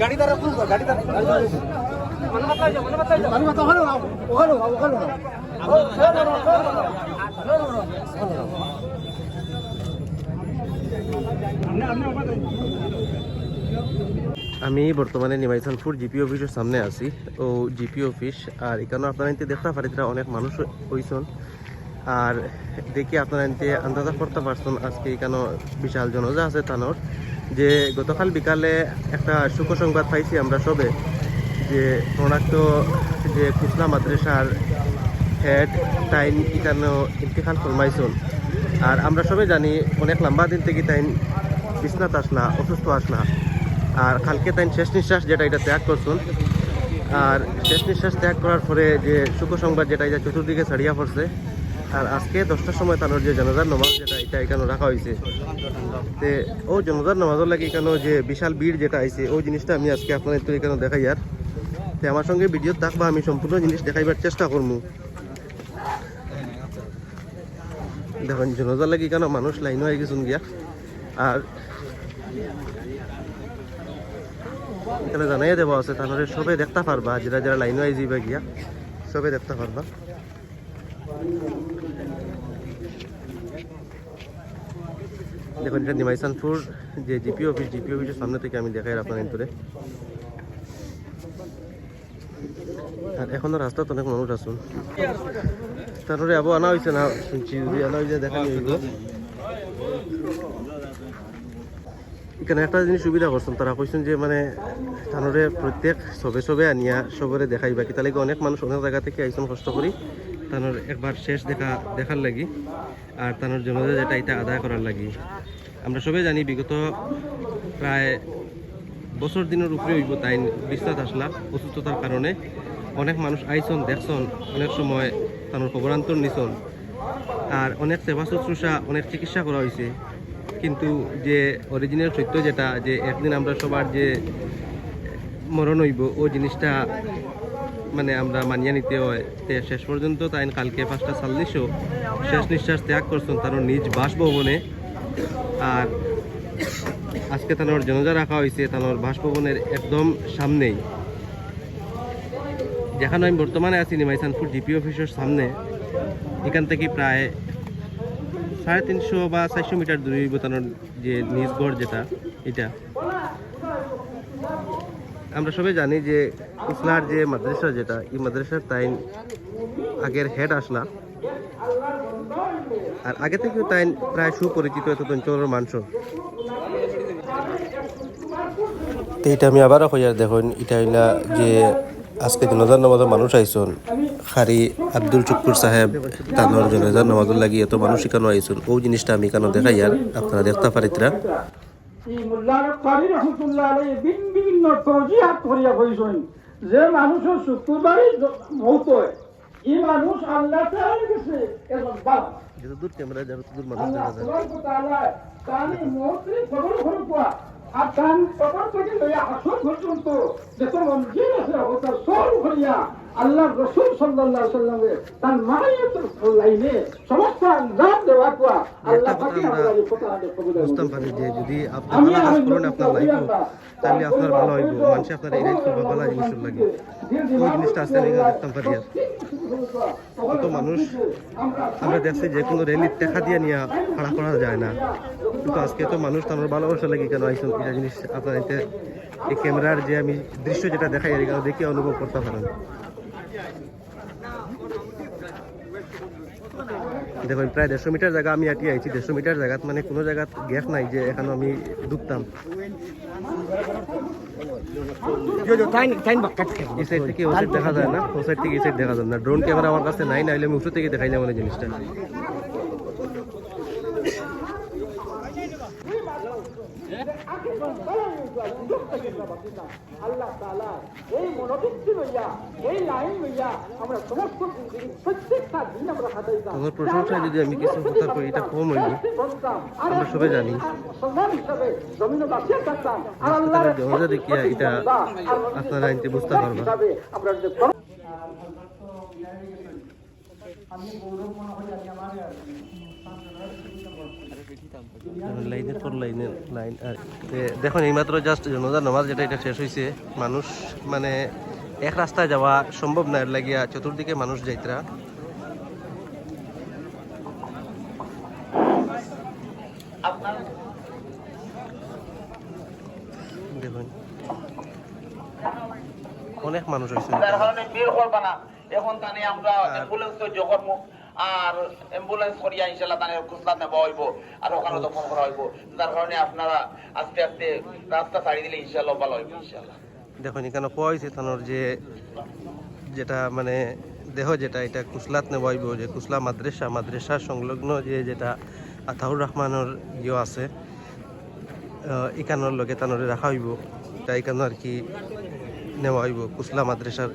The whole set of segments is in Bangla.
গাড়ি দ্বারা গাড়ি দ্বারা আমি বর্তমানে নিমাইসানপুর জিপি অফিসের সামনে আছি। ও জিপি অফিস, আর এখানে আপনারা এনতে দেখতে পারিতরা অনেক মানুষ হইছন। আর দেখি আপনারা এনতে আন্দাজা করতে পারছেন আজকে এখানে বিশাল জনজা আছে তানোর যে গতকাল বিকালে একটা সুখ সংবাদ পাইছি আমরা সবে, যে প্রণাক্ত যে খুচলা মাদ্রাসার হেড তাইন এখানে ইন্তেকাল ফরমাইছন আর আমরা সবাই জানি, অনেক লম্বা দিন থেকে তাইন বিছনাত আসলা অসুস্থ আসলা আর কালকে তাই শেষ নিঃশ্বাস যেটা, এটা ত্যাগ করছেন আর শেষ নিঃশ্বাস ত্যাগ করার পরে যে সুখ সংবাদ যেটা, এটা চতুর্দিকে ছাড়িয়া পড়ছে। আর আজকে দশটার সময় তানোর যে জনজার নামাজ যেটা, এটা এখানে রাখা হয়েছে তে ও জনজার নামাজের লাগে এখানে যে বিশাল ভিড় যেটা আইছে, ওই জিনিসটা আমি আজকে আপনার তো এখানে দেখাই আর। তে আমার সঙ্গে ভিডিও থাকবা আমি সম্পূর্ণ জিনিস দেখাইবার চেষ্টা করব দেখুন জনজার লাগে এখানে মানুষ লাইন হয়ে গেছেন গিয়া। আর এখানে জানাই দেওয়া আছে, তাহলে সবে দেখতে পারবা, যারা যারা লাইন আই যাইবা গিয়া, সবে দেখতে পারবা। দেখুন, এটা নিমাইসানপুর যে জিপি অফিস, জিপি অফিসের সামনে থেকে আমি দেখাই আপনার ইন্তরে আর এখনও রাস্তাতে অনেক মানুষ আসুন তারপরে আবু আনা হয়েছে না, শুনছি যদি আনা হয়েছে দেখা এখানে একটা জিনিস সুবিধা করছেন, তারা কইছেন যে মানে তানরে প্রত্যেক সবে সবে আনিয়া সবরে দেখাইবা কি তাহলে অনেক মানুষ অনেক জায়গা থেকে আইসন কষ্ট করি? তানোর একবার শেষ দেখা, দেখার লাগি। আর তানোর জন্য যেটা এটা আদায় করার লাগি। আমরা সবাই জানি বিগত প্রায় বছর দিনের উপরে হইব, তাই বিস্তার আসলা অসুস্থতার কারণে। অনেক মানুষ আইসন দেখছন অনেক সময় তানোর খবরান্তর নিছন আর অনেক সেবা শুশ্রূষা, অনেক চিকিৎসা করা হয়েছে কিন্তু যে অরিজিনাল সত্য যেটা, যে একদিন আমরা সবার যে মরণ হইব, ও জিনিসটা মানে আমরা মানিয়ে নিতে হয়। তে শেষ পর্যন্ত তাই কালকে পাঁচটা চাল্লিশও শেষ নিঃশ্বাস ত্যাগ করছেন তার নিজ বাসভবনে। আর আজকে তানোর জনজা রাখা হয়েছে তানোর বাসভবনের একদম সামনেই। যেখানে আমি বর্তমানে আছি, নিমাইসানপুর ডিপি অফিসের সামনে, এখান থেকে প্রায় সাড়ে তিনশো বা চারশো মিটার দূরে বোতানোর যে নিজগড় যেটা, এটা। আমরা সবাই জানি যে ইসলার যে মাদ্রাসা যেটা, এই মাদ্রাসার তাই আগের হেড আসলা। আর আগে থেকেও তাই প্রায় সুপরিচিত এত অঞ্চলের মানুষ তো এটা আমি আবারও কইয়ার দেখুন, এটা হইলা যে আজকে জনজার নামাজের মানুষ আইসন। খারি আব্দুল চুকুর সাহেব তানোর জনজার নামাজের লাগি এত মানুষ এখানে আইসন। ও জিনিসটা আমি এখানে দেখাই আর আপনারা দেখতে পারিতরা বিভিন্ন করিয়া কইছেন যে মানুষের শুক্রবারই মৌত হয় এই মানুষ আল্লাহ তাআলার কাছে এজন বাপ যত দূর ক্যামেরা যাবে তত দূর মানুষ আল্লাহ দেখা যায়। ওয়া তাআলা তানি মৌতে খবর হরকুয়া তান খবর থেকে লইয়া আসর পর্যন্ত যত মঞ্জিল আছে, অবতার সব ঘুরিয়া আল্লাহ রসুল সাল্লাহ সাল্লামের সাল্লামে তার মায়ের লাইনে সমস্ত আল্লাহ একটা কথা আমরা বুঝতাম পারি যে যদি আপনি ভালো কাজ করেন আপনার লাইফ তাহলে আপনার ভালো হইব। মানুষ আপনার এই করবে ভালো জিনিসের লাগে ওই জিনিসটা আজকে আমি দেখতাম পারি। আর কত মানুষ আমরা দেখছি যে কোনো রেলির দেখা দিয়ে নিয়ে খাড়া করা যায় না। কিন্তু আজকে তো মানুষ তো আমার ভালোবাসা লাগে কেন? আইসুন এটা জিনিস আপনার এতে এই ক্যামেরার যে আমি দৃশ্য যেটা দেখাই এখানে দেখে অনুভব করতে পারেন। দেখুন প্রায় দেড়শো মিটার জায়গা আমি আটি আইছি দেড়শো মিটার জায়গাত মানে কোনো জায়গাত গ্যাস নাই যে এখানে আমি ডুবতাম। এই সাইড থেকে ওই সাইড দেখা যায় না। ও সাইড থেকে এই সাইড দেখা যায় না। ড্রোন ক্যামেরা আমার কাছে নাই না আমি উঁচু থেকে দেখাইলাম মানে জিনিসটা। আল্লাহ তাআলা এই মনোবৃত্তি লইয়া এই লাইন লইয়া আমরা সমস্ত প্রত্যেকটা দিন আমরা হাতাই যাই তোমার যদি আমি কিছু কথা কই, এটা কম হইব। আমরা সবাই জানি। সম্মান হিসাবে জমিনে বাঁচিয়ে থাকতাম আর আল্লাহর দেখিয়া এটা আপনারা আইনতে বুঝতে পারবেন। আমরা যে লাইনের পর লাইনের লাইন, আর দেখুন, এইমাত্র জাস্ট জনতার নামাজ যেটা, এটা শেষ হয়েছে মানুষ মানে এক রাস্তায় যাওয়া সম্ভব না লাগিয়া চতুর্দিকে মানুষ যাইতরা। দেখুন, অনেক মানুষ হয়েছে এখন তানে আমরা আর অ্যাম্বুলেন্স করিয়া ইনশাল্লাহ তানে খুচরা নেওয়া হইব আর ওখানে দফন করা হইব। তার কারণে আপনারা আস্তে আস্তে রাস্তা ছাড়ি দিলে ইনশাল্লাহ ভালো হইব ইনশাল্লাহ দেখুন, এখানে কোয়া হয়েছে তানোর যে, যেটা মানে দেহ যেটা, এটা কুসলাত নেবাইব যে কুসলা মাদ্রাসা মাদ্রাসা সংলগ্ন যে যেটা আতাউর রহমানের ইয়ে আছে ইকানোর লগে তানোরে রাখা হইব। তা ইকানো আর কি নেওয়া হইব কুসলা মাদ্রাসার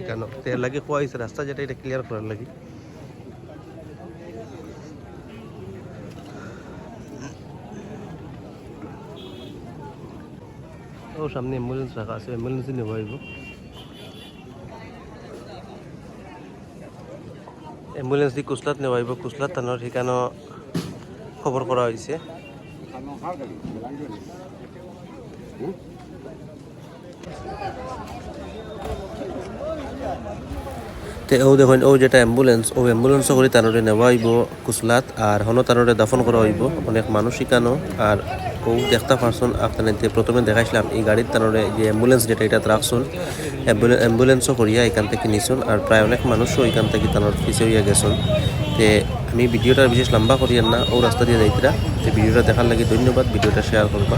ইকানো তো এর লাগে হয়েছে রাস্তা যেটা, এটা ক্লিয়ার করার লাগে। ও সামনে অ্যাম্বুলেন্স রাখা আছে অ্যাম্বুলেন্সে নেওয়া হইব অ্যাম্বুলেন্স দি কুসলাত নেওয়া হইব কুসলাত তানোর ঠিকানো খবর করা হয়েছে তে ও দেখুন ও যেটা অ্যাম্বুলেন্স ও অ্যাম্বুলেন্স করে তানোরে নেওয়া হইব কুসলাত আর হন তানোরে দাফন করা হইব অনেক মানুষ ইকানো আর ও দেখতে পারছুন আপনার প্রথমে দেখাইছিলাম, এই গাড়ির তানোরে যে অ্যাম্বুলেন্স যেটা, এটা রাখছুন অ্যাম্বুলেন্সও করিয়া এখান থেকে নিছুন আর প্রায় অনেক মানুষও এখান থেকে তানোর ফিসে হইয়া গেছুন তে আমি ভিডিওটা বিশেষ লম্বা করিয়ান না, ও রাস্তা দিয়ে যাইতরা। তো ভিডিওটা দেখার লাগে ধন্যবাদ, ভিডিওটা শেয়ার করবা।